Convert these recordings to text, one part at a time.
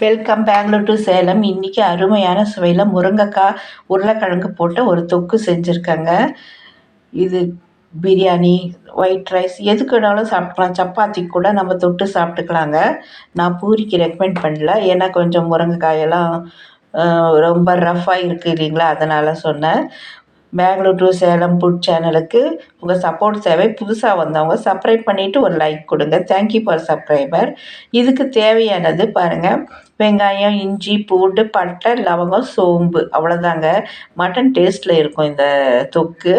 Welcome Bangalore to Salem இன்றைக்கி அருமையான சுவையில் முருங்கைக்காய் உருளைக்கிழங்கு போட்டு ஒரு தொக்கு செஞ்சுருக்கேங்க. இது பிரியாணி ஒயிட் ரைஸ் எதுக்கு வேணாலும் சாப்பிட்க்கலாம் சப்பாத்தி கூட நம்ம தொட்டு சாப்பிட்டுக்கலாங்க. நான் பூரிக்கு ரெக்கமெண்ட் பண்ணல. ஏன்னா கொஞ்சம் முருங்கைக்காயெல்லாம் ரொம்ப ரஃப்பாக இருக்குது இல்லைங்களா? அதனால் சொன்னேன். பெங்களூர் டு சேலம் ஃபுட் சேனலுக்கு உங்கள் சப்போர்ட் சேவை புதுசாக வந்தவங்க சப்ஸ்கிரைப் பண்ணிவிட்டு ஒரு லைக் கொடுங்க. தேங்க்யூ ஃபார் சப்ஸ்கிரைபர் இதுக்கு தேவையானது பாருங்கள் வெங்காயம் இஞ்சி பூண்டு பட்டை லவங்கம் சோம்பு. அவ்வளோதாங்க மட்டன் டேஸ்ட்டில் இருக்கும் இந்த தொக்கு.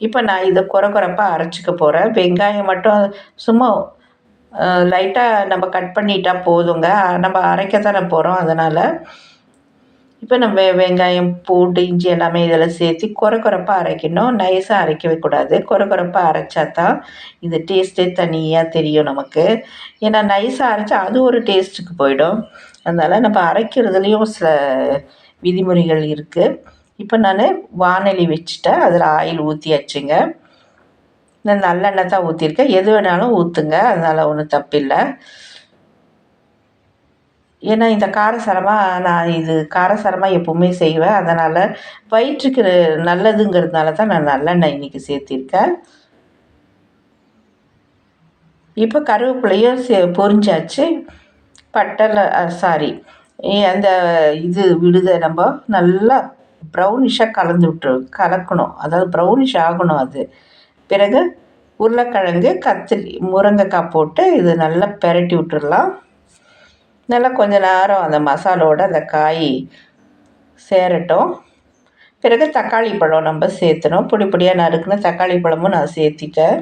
இப்போ நான் இதை குறை குறைப்பாக அரைச்சிக்க போகிறேன் வெங்காயம் மட்டும் சும்மா லைட்டாக நம்ம கட் பண்ணிட்டா போதுங்க. நம்ம அரைக்க தானே போகிறோம் அதனால் இப்போ நம்ம வெங்காயம் பூண்டு இஞ்சி எல்லாமே இதில் சேர்த்து குறை குறைப்பாக அரைக்கணும். நைஸாக அரைக்கவே கூடாது குறை குறைப்பாக அரைச்சா தான் இந்த டேஸ்ட்டே தனியாக தெரியும் நமக்கு. ஏன்னா நைஸாக அரைச்சா அது ஒரு டேஸ்ட்டுக்கு போயிடும். அதனால் நம்ம அரைக்கிறதுலேயும் சில விதிமுறைகள் இருக்குது இப்போ நான் வானொலி வச்சுட்டேன் அதில் ஆயில் ஊற்றியாச்சுங்க நான் நல்லெண்ணெய் தான் ஊற்றிருக்கேன் எது வேணாலும் ஊற்றுங்க அதனால் ஒன்றும் தப்பில்லை. ஏன்னா இந்த காரசாரமாக நான் இது காரசாரமாக எப்போவுமே செய்வேன். அதனால் வயிற்றுக்கு நல்லதுங்கிறதுனால தான் நான் நல்லெண்ணெய் இன்றைக்கி சேர்த்திருக்கேன். இப்போ கருவேப்பிலையும் சே பொரிஞ்சாச்சு. பட்டலை சாரி அந்த இது விடுதை நம்ம நல்லா ப்ரௌனிஷாக கலந்து விட்டு கலக்கணும். அதாவது ப்ரௌனிஷ் ஆகணும் அது. பிறகு உருளைக்கிழங்கு கத்திரி முருங்கைக்காய் போட்டு இது நல்லா பெரட்டி விட்டுடலாம். நல்லா கொஞ்ச நேரம் அந்த மசாலோடு அந்த காய் சேரட்டும். பிறகு தக்காளி பழம் நம்ம சேர்த்துனோம் பொடி பொடியாக நறுக்குன தக்காளி பழமும் நான் சேர்த்திட்டேன்.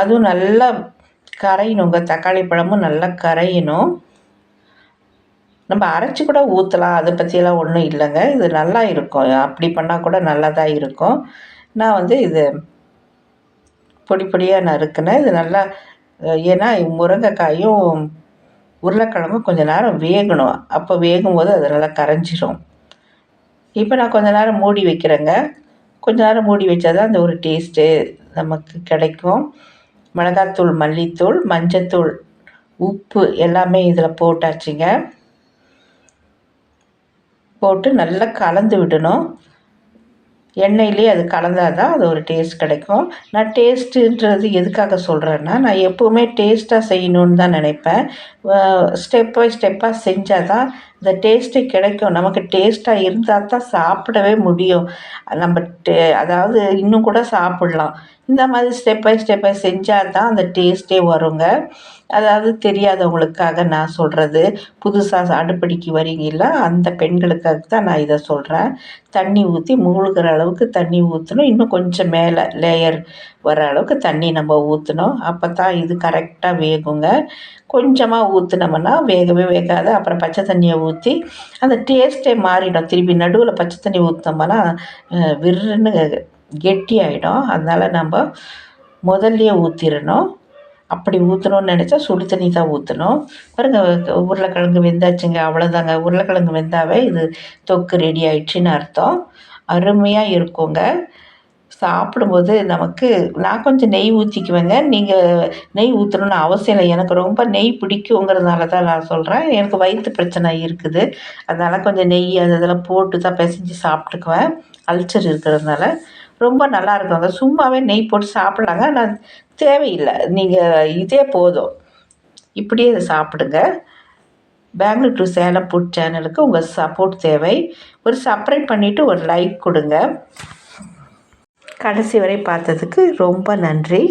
அதுவும் நல்லா கரையணுங்க தக்காளி பழமும் நல்லா கரையணும். நம்ம அரைச்சி கூட ஊற்றலாம் அதை பற்றியெல்லாம் ஒன்றும் இல்லைங்க. இது நல்லா இருக்கும். அப்படி பண்ணால் கூட நல்லா தான் இருக்கும். நான் வந்து இது பொடி பொடியாக நறுக்குனேன் இது நல்லா ஏன்னா முருங்கைக்காயும் உருளைக்கிழங்கும் கொஞ்ச நேரம் வேகணும். அப்போ வேகும்போது அது நல்லா கரைஞ்சிரும். இப்போ நான் கொஞ்ச நேரம் மூடி வைக்கிறேங்க. கொஞ்ச நேரம் மூடி வச்சா தான் அந்த ஒரு டேஸ்ட்டு நமக்கு கிடைக்கும். மிளகாத்தூள் மல்லித்தூள் மஞ்சத்தூள் உப்பு எல்லாமே இதில் போட்டாச்சுங்க. போட்டு நல்லா கலந்து விடணும். எண்ணெயிலே அது கலந்தால் தான் அது ஒரு டேஸ்ட் கிடைக்கும். நான் டேஸ்ட்டுன்றது எதுக்காக சொல்கிறேன்னா நான் எப்போவுமே டேஸ்ட்டாக செய்யணுன்னு தான் நினைப்பேன். ஸ்டெப் பை ஸ்டெப்பாக செஞ்சால் தான் இந்த டேஸ்ட்டே கிடைக்கும். நமக்கு டேஸ்ட்டாக இருந்தால் தான் சாப்பிடவே முடியும். நம்ம டே அதாவது இன்னும் கூட சாப்பிட்லாம். இந்த மாதிரி ஸ்டெப் பை ஸ்டெப்பை செஞ்சால் தான் அந்த டேஸ்ட்டே வருங்க. அதாவது தெரியாதவங்களுக்காக நான் சொல்கிறது புதுசாக அடுப்படிக்கு வரீங்களா அந்த பெண்களுக்காக தான் நான் இதை சொல்கிறேன் தண்ணி ஊற்றி மூழ்கிற அளவுக்கு தண்ணி ஊற்றணும் இன்னும் கொஞ்சம் மேலே லேயர் வர அளவுக்கு தண்ணி நம்ம ஊற்றணும் அப்போ தான் இது கரெக்டாக வேகுங்க. கொஞ்சமாக ஊற்றுனோம்னா வேகவே வேகாது. அப்புறம் பச்சை தண்ணியை ஊற்றி அந்த டேஸ்ட்டே மாறிடும். திருப்பி நடுவில் பச்சை தண்ணி ஊற்றினோம்னா விருன்னு கெட்டி ஆகிடும் அதனால் நம்ம முதல்லையே ஊற்றிடணும் அப்படி ஊற்றணும்னு நினச்சா சுடு தண்ணி தான் ஊற்றணும் பாருங்க உருளைக்கிழங்கு வெந்தாச்சுங்க அவ்வளோதாங்க உருளைக்கிழங்கு வெந்தாவே இது தொக்கு ரெடி ஆயிடுச்சுன்னு அர்த்தம். அருமையாக இருக்குங்க. சாப்பிடும்போது நமக்கு நான் கொஞ்சம் நெய் ஊற்றிக்குவேங்க நீங்கள் நெய் ஊற்றணும்னு அவசியம் இல்லை. எனக்கு ரொம்ப நெய் பிடிக்குங்கிறதுனால தான் நான் சொல்கிறேன் எனக்கு வயிற்று பிரச்சனை இருக்குது. அதனால் கொஞ்சம் நெய் அது இதெல்லாம் போட்டு தான் பிசைஞ்சு சாப்பிட்டுக்குவேன். அல்சர் இருக்கிறதுனால. ரொம்ப நல்லா இருக்குங்க சும்மாவே நெய் போட்டு சாப்பிட்லாங்க. ஆனால் தேவையில்லை. நீங்கள் இதே போதும். இப்படியே இதை சாப்பிடுங்க. பெங்களூர் டு சேலம் ஃபுட் சேனலுக்கு உங்கள் சப்போர்ட் தேவை. ஒரு சப்ஸ்கிரைப் பண்ணிவிட்டு ஒரு லைக் கொடுங்க. கடைசி வரை பார்த்ததுக்கு ரொம்ப நன்றி.